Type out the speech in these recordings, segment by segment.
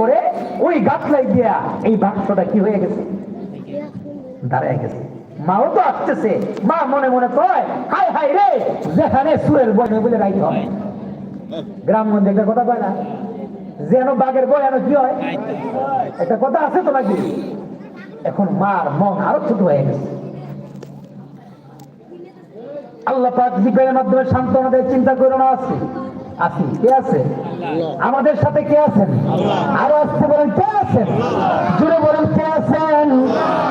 করে ওই গাছলাই দিয়া এই বাক্সটা কি হয়ে গেছে? দাঁড়ায় গেছে। মাও তো আসতেছে। মা মনে মনে কয় হাই হাই রে, যেখানে সুরের বনে বলে রাইতে হয় গ্রাম মধ্যে একটা কথা কয় না? যেন বাঘের বয় যেন কি হয়? একটা কথা আছে তো নাকি? এখন মার মন আরও ছোট হয়ে গেছে। আল্লাহ পাক জিপের মাধ্যমে সান্ত্বনা দেয় চিন্তা করো না আছে আছি কে আছে? আমাদের সাথে কে আছেন? আরও আসতে বলেন কে আছেন? জুড়ে বলেন কে আছেন?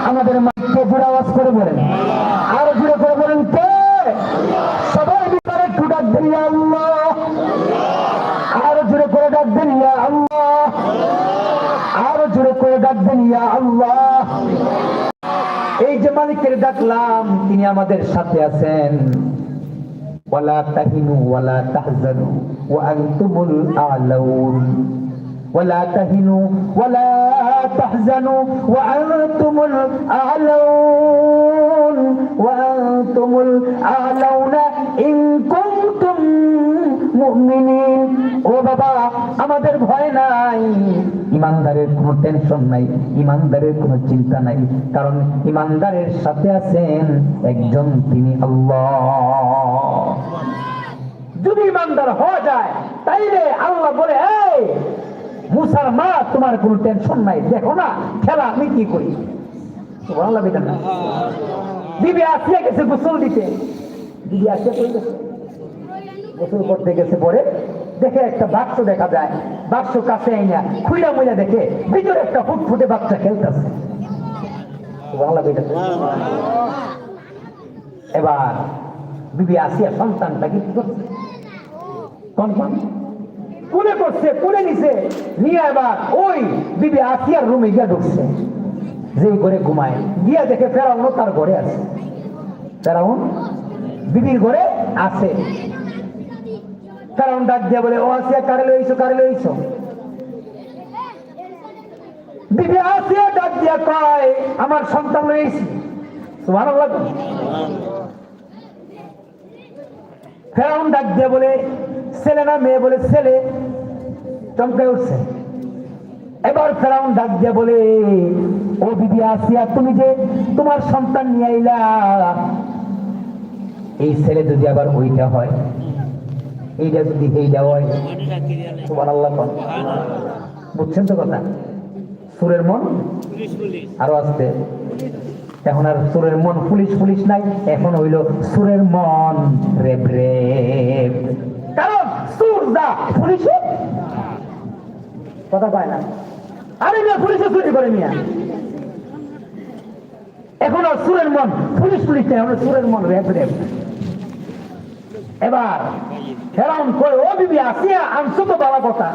আমাদের মাকে জুড়ে আওয়াজ করে বলেন। আরও জুড়ে করে বলেন কে? সবাই ভিতরে একটু ডাক দেন আল্লাহ। আরও জুড়ে করে ডাক দেন আল্লাহ। আরও জুড়ে করে ডাক দেন আল্লাহ। এই যে মালিকের ডাকলাম তিনি আমাদের সাথে আছেন। ওয়ালা তাহিনু ওয়ালা তাহজানু ওয়া আনতুমুল আলাউন ولا تهنوا ولا تحزنوا وأنتم الأعلون وأنتم الأعلون إن كنتم মুমিনিন ও বাবা আমাদের ভয় নাই ইমানদারের কোনো টেনশন নাই ইমানদারের কোনো চিন্তা নাই কারণ ইমানদারের সাথে আছেন একজন তিনি আল্লাহ যদি ইমানদার হওয়া যায়, তাইলে আল্লাহ বলে, এই, মুসার মা, তোমার কোনো টেনশন নাই। দেখো না, খেলা, আমি কি করি? সুবহানাল্লাহ, বেটা না। বিবি আসিয়া গেছে গোসল দিতে। বিবি আসিয়া গেছে। গোসল করতে গেছে পরে। দেখে একটা বাক্স দেখা যায়। বাক্স কাছে আইনা খুইলা মুইলা দেখে ভিতরে একটা ফুটফুটে বাচ্চা খেলতেছে। বাংলা এবার বিবি আসিয়া সন্তানটাকে কি করছে? কনফার্ম কোলে করছে? কোলে নিছে? নিয়ে এবার ওই বিবি আসিয়ার রুমে গিয়া ঢুকছে। যেই ঘরে ঘুমায়। গিয়া দেখে ফেরাউন তার ঘরে আছে। ফেরাউন বিবির ঘরে আছে। ফেরাউন ডাক দিয়া বলে, ও আসিয়া কারে লইছো কারে লইছো বিবি আসিয়া ডাক দিয়া কয়, আমার সন্তান লইছি সুবহানাল্লাহ ফেরাউন ডাক দিয়া বলে, ছেলে না মেয়ে বলে, ছেলে চমকে উঠছে। এবার ফেরাউন ডাক দিয়া বলে, ও দিদি আসিয়া, তুমি যে তোমার সন্তান নিয়ে আইলা, এই ছেলে যদি আবার ওইটা হয়, এইটা যদি এইটা হয় তোমার আল্লাহ বুঝছেন তো কথা? সুরের মন আরও আসতে। এখন আর সুরের মন পুলিশ পুলিশ নাই, এখন হইল সুরের মন রেব রেব কারণ সুর দা পুলিশে? কথা পায় না। আরে মিয়া, পুলিশে চুরি করে মিয়া। এখন আর সুরের মন পুলিশ পুলিশ নেই, এখন সুরের মন রেব রেব এবার ফেরাউন কই ও বিবি, আসিয়া আনছো তো বাবা কথা।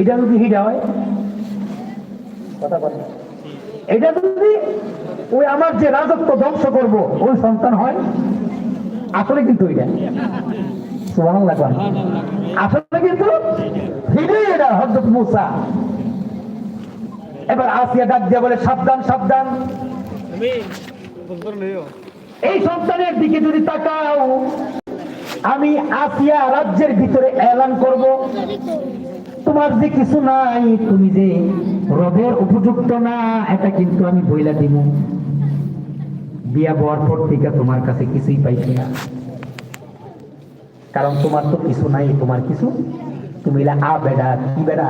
এটা যদি হিডা হয়, কথা বলে এটা যদি ওই আমার যে রাজত্ব ধ্বংস করব, ওই সন্তান হয়? আসলে কিন্তু আসলে কিন্তু এবার আসিয়া ডাক দিয়ে বলে, সাবধান সাবধান। এই সন্তানের দিকে যদি তাকাও, আমি আসিয়া রাজ্যের ভিতরে এলান করব। তোমার যে কিছু নাই, তুমি যে রবের উপযুক্ত না, এটা কিন্তু আমি বইলা দিব। বিয়া হওয়ার পর থেকে তোমার কাছে কিছুই পাইছি না কারণ তোমার তো কিছু নাই, তোমার কিছু? তুমি আ বেডা কি বেডা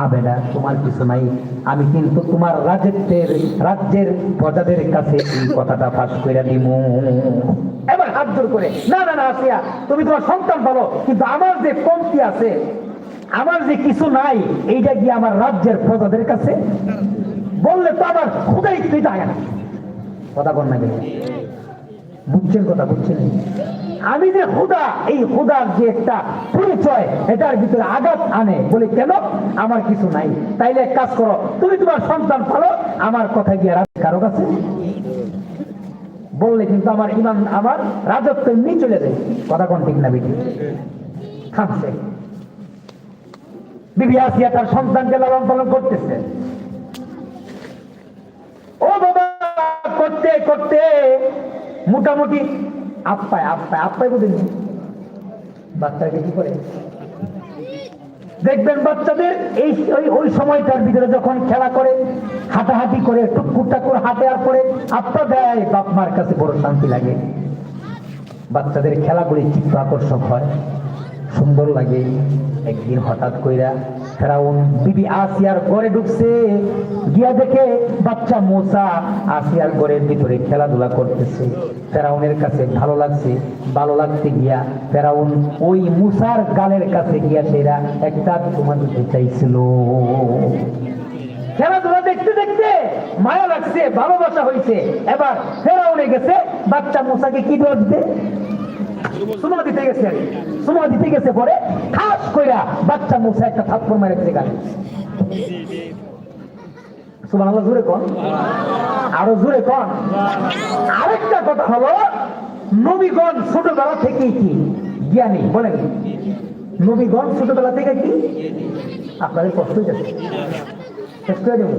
আ বেডা তোমার কিছু নাই। আমি কিন্তু তোমার রাজ্যের রাজ্যের প্রজাদের কাছে এই কথাটা ফাঁস করে দিব এবার হাত জোর করে, না না না, আসিয়া, তুমি তোমার সন্তান পাবো কিন্তু আমার যে কমতি আছে, আমার যে কিছু নাই, এইটা গিয়ে আমার রাজ্যের প্রজাদের কাছে? বললে তো আমার খুদাই পিতা হয় না। কথা বুঝছেন কথা বুঝছেন আমি যে হুদা, এই হুদার যে একটা পরিচয়, এটার ভিতরে আঘাত আনে বলে কেন? আমার কিছু নাই। তাইলে এক কাজ করো, তুমি তোমার সন্তান পালো, আমার কথা গিয়ে কারও কাছে? বললে কিন্তু আমার ইমান, আমার রাজত্ব এমনি চলে যায়। কথা কোন ঠিক না বিটি বিবি আসিয়া তার সন্তানকে লালন পালন করতেছে। ও বাবা! করতে করতে মোটামুটি আপ্পায় আপ্পায় আপ্পায় বুঝিনি বাচ্চাকে কি করে? দেখবেন বাচ্চাদের এই, ওই ওই সময়টার ভিতরে যখন খেলা করে, হাঁটাহাঁটি করে টুকুর টাকুর হাঁটে আর পরে আত্মা দেয়, বাপ মার কাছে বড় শান্তি লাগে। বাচ্চাদের খেলাগুলি চিত্ত আকর্ষক হয়, সুন্দর লাগে। একদিন হঠাৎ কইরা ফেরাউন, বিবি আসিয়ার ঘরে ঢুকছে। গিয়া দেখে বাচ্চা মোসা আসিয়ার ঘরের ভিতরে খেলাধুলা করতেছে। ফেরাউনের কাছে ভালো লাগছে, ভালো লাগতে গিয়া ফেরাউন ওই মুসার গালের কাছে গিয়া সেরা একটা তোমার দিতে চাইছিল। খেলাধুলা দেখতে দেখতে মায়া লাগছে, ভালোবাসা হয়েছে এবার ফেরাউনে গেছে, বাচ্চা মুসাকে কি দোষ সুমা দিতে গেছে। সুমা দিতে গেছে পরে খাস কইরা বাচ্চা মুসা একটা থাপ্পড় মেরে দিতে গেল সুবহানাল্লাহ, জোরে কোন। আরও জোরে কোন। আরেকটা কথা হলো, নবীগণ ছোটবেলা থেকেই কি জ্ঞানী? বলেন। নবীগণ ছোটবেলা থেকে কি? আপনাদের কষ্ট যাচ্ছে শেষ করে দেব।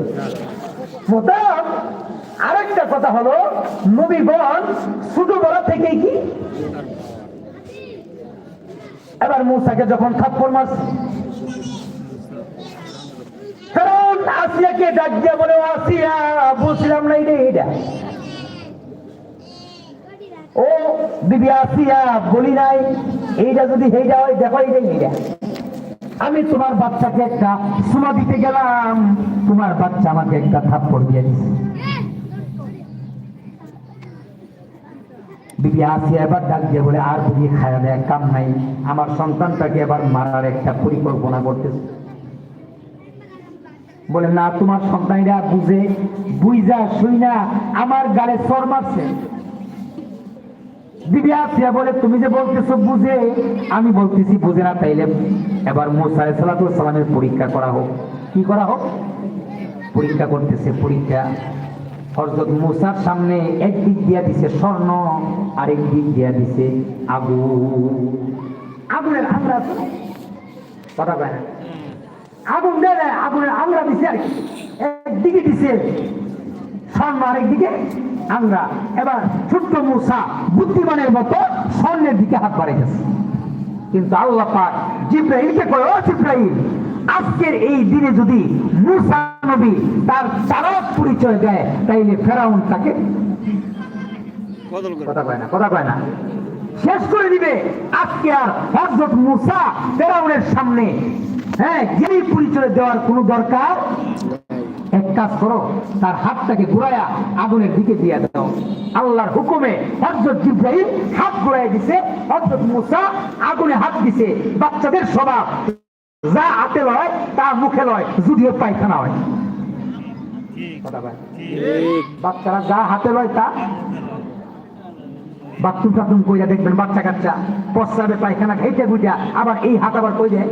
মোতাম আরেকটা কথা হলো, নবীগণ ছোটবেলা থেকেই কি এবার মূসাকে যখন থাপ্পড় মারছে, কারণ আসিয়াকে ডাক দিয়া বলে আসিয়া, বুঝলাম না এটা এটা। ও দিদি আসিয়া, বলি নাই, এইটা যদি সেইটা হয়, দেখো এইটাই এইটা। আমি তোমার বাচ্চাকে একটা সুমা দিতে গেলাম, তোমার বাচ্চা আমাকে একটা থাপ্পড় দিয়ে দিছে। বিবি আসিয়া এবার ডাক দিয়ে বলে, আর বুঝিয়ে খায়া দেয় কাম নাই। আমার সন্তানটাকে এবার মারার একটা পরিকল্পনা করতেছে। বলে, না, তোমার সন্তানরা বুঝে বুঝা শুই না, আমার গালে সর মারছে। বিবি আসিয়া বলে, তুমি যে বলতেছো বুঝে, আমি বলতেছি বুঝে না, তাইলে এবার মোসা সালামের পরীক্ষা করা হোক। কি করা হোক? পরীক্ষা করতেছে, পরীক্ষা হরজত মুসার সামনে একদিক দিয়া দিছে স্বর্ণ, আরেক দিক দিয়া দিছে আগুন। আগুনের আমরা কথা না? আগুন দেয় আগুনের আমরা দিছে আর কি। একদিকে দিছে স্বর্ণ আরেকদিকে আমরা এবার ছোট্ট মুসা বুদ্ধিমানের মতো স্বর্ণের দিকে হাত বাড়াইতেছে। কিন্তু আল্লাহ পাক জিব্রাইলকে কয়, ও জিব্রাইল, আজকের এই দিনে যদি মুসা নবী তার চারক পরিচয় দেয়, তাইলে ফেরাউন তাকে কথা কয় না, কথা কয় না। শেষ করে দিবে আজকে আর হজরত মুসা ফেরাউনের সামনে। হ্যাঁ যিনি পরিচয় দেওয়ার কোনো দরকার? এক কাজ করো, তার হাতটাকে আগুনের দিকে দিয়ে দাও। আল্লাহর হুকুমে হজরত জিব্রাহিম হাত ঘুরাই দিছে হজরত মুসা আগুনে হাত দিছে। বাচ্চাদের স্বভাব যা হাতে লয়, তা মুখে লয়, যদিও পায়খানা হয়। বাচ্চারা যা হাতে লয় তা। বাথরুম টাথরুম কইরা দেখবেন, বাচ্চা কাচ্চা। পশ্চাবে পায়খানা খাইতে বুঝা, আবার এই হাত আবার কই দেয়?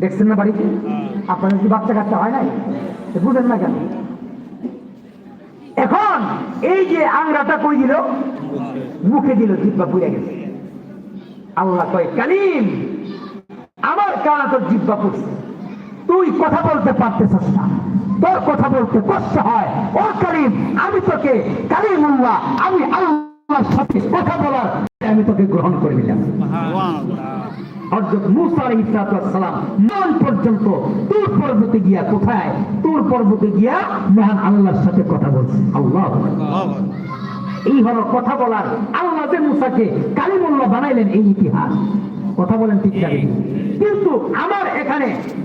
দেখছেন না বাড়িতে? আপনাদের কি বাচ্চা কাচ্চা হয় নাই? বুঝেন না কেন? এখন এই যে আংরাটা কই দিল? মুখে দিল, জিব্বা পুড়ে গেছে। আল্লাহ কয়, কালিম, আমার কানা তোর জিব্বা পড়ছে। তুই কথা বলতে পারতেছিস না। তোর কথা বলতে কষ্ট হয়। ও কালিম আমি তোকে কালিমুল্লাহ আমি আল্লাহর সাথে কথা বলার আমি তোকে গ্রহণ করে নিলাম। হযরত মুসা নন পর্যন্ত তুর পর্বতে গিয়া কোথায়? তুর পর্বতে গিয়া মহান আল্লাহর সাথে কথা বলছে। আল্লাহ এই হলো কথা বলার আল্লাহ যে মুসাকে কালিমুল্লাহ বানাইলেন এই ইতিহাস। কথা বলেন ঠিক কিন্তু আমার এখানে